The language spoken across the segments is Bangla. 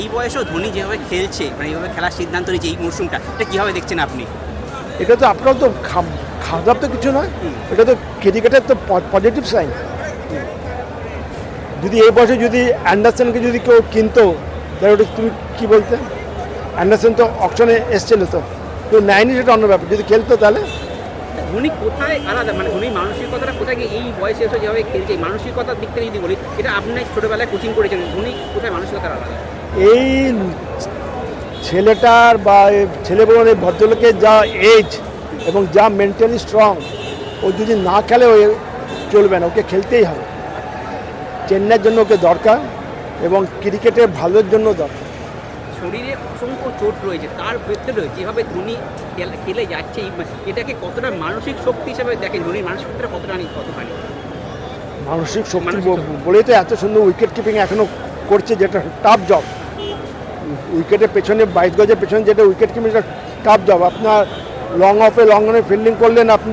এই বয়সেও ধোনি যেভাবে খেলছে মানে এইভাবে খেলার সিদ্ধান্ত নিয়েছে এই মরশুমটা এটা কীভাবে দেখছেন আপনি? এটা তো আপনার তো খারাপ তো কিছু নয় এটা তো ক্রিকেটের তো পজিটিভ সাইন যদি এই বয়সে যদি অ্যান্ডারসনকে যদি কেউ কিনতো তাহলে ওটা তুমি কী বলতে? অ্যান্ডারসন তো অপশনে এসছিল তো। তো নেয়নি সেটা অন্য ব্যাপার যদি খেলতো তাহলে? ধোনি কোথায় আলাদা মানে ধোনির মানসিকতাটা কোথায় গিয়ে এই বয়সে এসে যেভাবে খেলছে মানসিকতার দিক থেকে যদি বলি এটা আপনি ছোটোবেলায় কোচিং করেছেন ধোনি কোথায় মানসিকতা আলাদা? এই ছেলেটার বা ছেলে বলুন এই ভদ্রলোকের যা এজ এবং যা মেন্টালি স্ট্রং ও যদি না খেলে ও চলবে না ওকে খেলতেই হবে। চেন্নাইয়ের জন্য ওকে দরকার এবং ক্রিকেটের ভালোর জন্য দরকার। শরীরে অসংখ্য চোট রয়েছে তার ভেতরে যেভাবে ধোনি খেল- যাচ্ছে এই এটাকে কতটা মানসিক শক্তি হিসাবে দেখেন? ধোনির মানসিক শক্তিটা কতটা নেই কতখানি মানসিক শক্তি। বলেই তো এত সুন্দর উইকেট কিপিং এখনও করছে যেটা টাফ জব উইকেটের পেছনে বাইশ গজের পেছনে যেটা উইকেট কিপিং টাফ জব আপনার লং অফে লং অনে ফিল্ডিং করলেন আপনি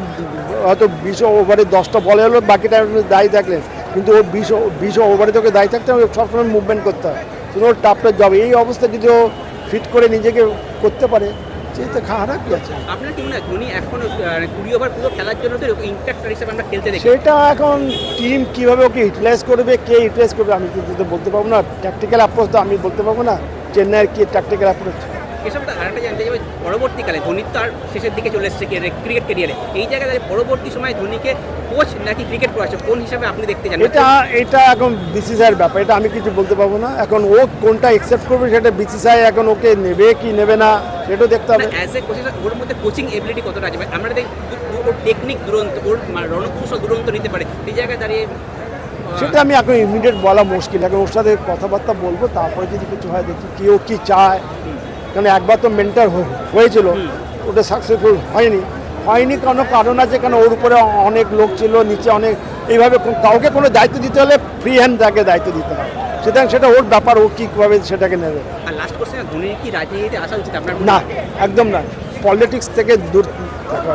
হয়তো বিশ ওভারে দশটা বলে হলো বাকি টাইম দায়ী থাকলেন। কিন্তু ও বিশ বিশ ওভারে তোকে দায়ী থাকতে হবে সবসময় মুভমেন্ট করতে হয়। শুধু ওর টাফটা জব এই অবস্থা যদি ও ফিট করে নিজেকে করতে পারে সে খারাপ কি আছে? আপনার কি মনে হয় ধোনি এখন কুড়ি ওভার পুরো খেলার জন্য তো ইন্টাক্টার হিসেবে আমরা খেলতে দেখি? সেটা এখন টিম কীভাবে ওকে ইউটিলাইজ করবে কে ইউটিলাইজ করবে আমি কিন্তু বলতে পারব না। ট্যাকটিক্যাল অ্যাপ্রোচ তো আমি বলতে পারব না। চেন্নাইয়ের কি ট্যাকটিক্যাল অ্যাপ্রোচ এসব আরেকটা জানতে চাই পরবর্তীকালে তো আর শেষের দিকে চলে এসেছে ক্রিকেট ক্যারিয়ারে এই জায়গায় পরবর্তী সময় ধোনিকে কোচ নাকি ক্রিকেট কোন হিসাবে আপনি দেখতে চান? এটা এটা এখন বিসিসিআইয়ের ব্যাপার এটা আমি কিছু বলতে পারব না। এখন ও কোনটা অ্যাকসেপ্ট করবে সেটা বিসিসিআই এখন ওকে নেবে কি নেবে না সেটাও দেখতে হবে। অ্যাজ এ কোচিং ওর মধ্যে কোচিং এবিলিটি কতটা আছে? মানে আমরা দেখি ওর টেকনিক দুরন্ত ওর মানে রণকৌশল দুরন্ত নিতে পারে। এই জায়গায় দাঁড়িয়ে সেটা আমি এখন ইমিডিয়েট বলা মুশকিল। এখন ওর সাথে কথাবার্তা বলব তারপরে যদি কিছু হয় দেখি কেউ কি চায়। কারণ একবার তো মেন্টার হয়েছিল ওটা সাকসেসফুল হয়নি। হয়নি কোনো কারণ আছে কেন ওর উপরে অনেক লোক ছিল নিচে অনেক এইভাবে কাউকে কোনো দায়িত্ব দিতে হলে ফ্রি হ্যান্ড তাকে দায়িত্ব দিতে হয়। সুতরাং সেটা ওর ব্যাপার ও কীভাবে সেটাকে নেবে। না একদম না। পলিটিক্স থেকে দূর থাকা।